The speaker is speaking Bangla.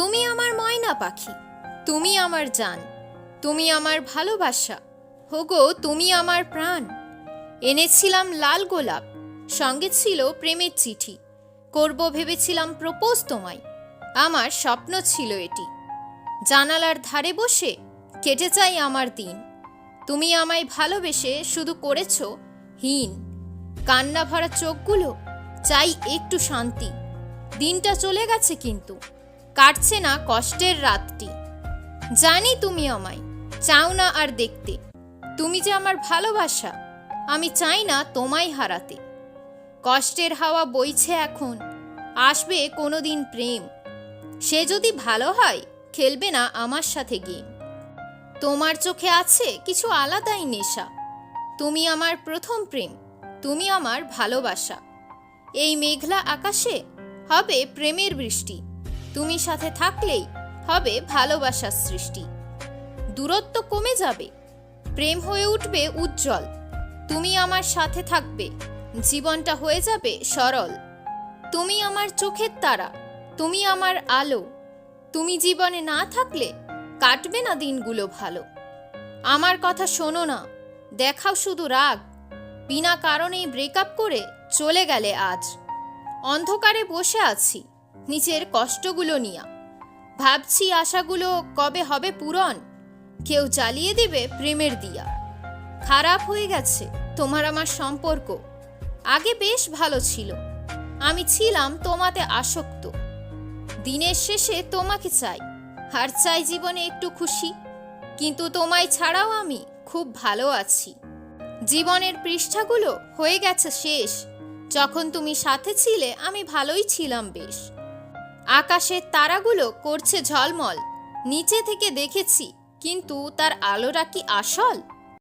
তুমি আমার ময়না পাখি, তুমি আমার জান, তুমি আমার ভালোবাসা, হোগো, তুমি আমার প্রাণ। এনেছিলাম লাল গোলাপ, সঙ্গে ছিল প্রেমের চিঠি, করব ভেবেছিলাম প্রপোজ তোমায়, আমার স্বপ্ন ছিল এটি। জানালার ধারে বসে কেটে চাই আমার দিন, তুমি আমায় ভালোবেসে শুধু করেছ হীন। কান্না ভরা চোখগুলো চাই একটু শান্তি, দিনটা চলে গেছে কিন্তু কাটছে না কষ্টের রাতটি। জানি তুমি আমায়, চাও না আর দেখতে। তুমি যে আমার ভালোবাসা, আমি চাই না তোমায় হারাতে। কষ্টের হাওয়া বইছে এখন, আসবে কোনোদিন প্রেম। সে যদি ভালো হয়, খেলবে না আমার সাথে গেম। তোমার চোখে আছে কিছু আলাদাই নেশা। তুমি আমার প্রথম প্রেম, তুমি আমার ভালোবাসা। এই মেঘলা আকাশে হবে প্রেমের বৃষ্টি। তুমি সাথে থাকলেই হবে ভালোবাসার সৃষ্টি। দূরত্ব কমে যাবে, প্রেম হয়ে উঠবে উজ্জ্বল। তুমি আমার সাথে থাকবে, জীবনটা হয়ে যাবে সরল। তুমি আমার চোখের তারা, তুমি আমার আলো। তুমি জীবনে না থাকলে কাটবে না দিনগুলো ভালো। আমার কথা শোনো না, দেখাও শুধু রাগ। বিনা কারণেই ব্রেকআপ করে চলে গেলে আজ। অন্ধকারে বসে আছি নিজের কষ্টগুলো নিয়া। ভাবছি আশাগুলো কবে হবে পূরণ? কেউ জ্বালিয়ে দিবে প্রেমের দিয়া। খারাপ হয়ে গেছে তোমার আমার সম্পর্ক। আগে বেশ ভালো ছিল। আমি ছিলাম তোমাতে আসক্ত। দিনের শেষে তোমাকে চাই। আর চাই জীবনে একটু খুশি। কিন্তু তোমায় ছাড়াও আমি খুব ভালো আছি। জীবনের পৃষ্ঠাগুলো হয়ে গেছে শেষ। যখন তুমি সাথে ছিলে আমি ভালোই ছিলাম বেশ। আকাশের তারাগুলো করছে ঝলমল। নিচে থেকে দেখেছি কিন্তু তার আলোরা কি আসল?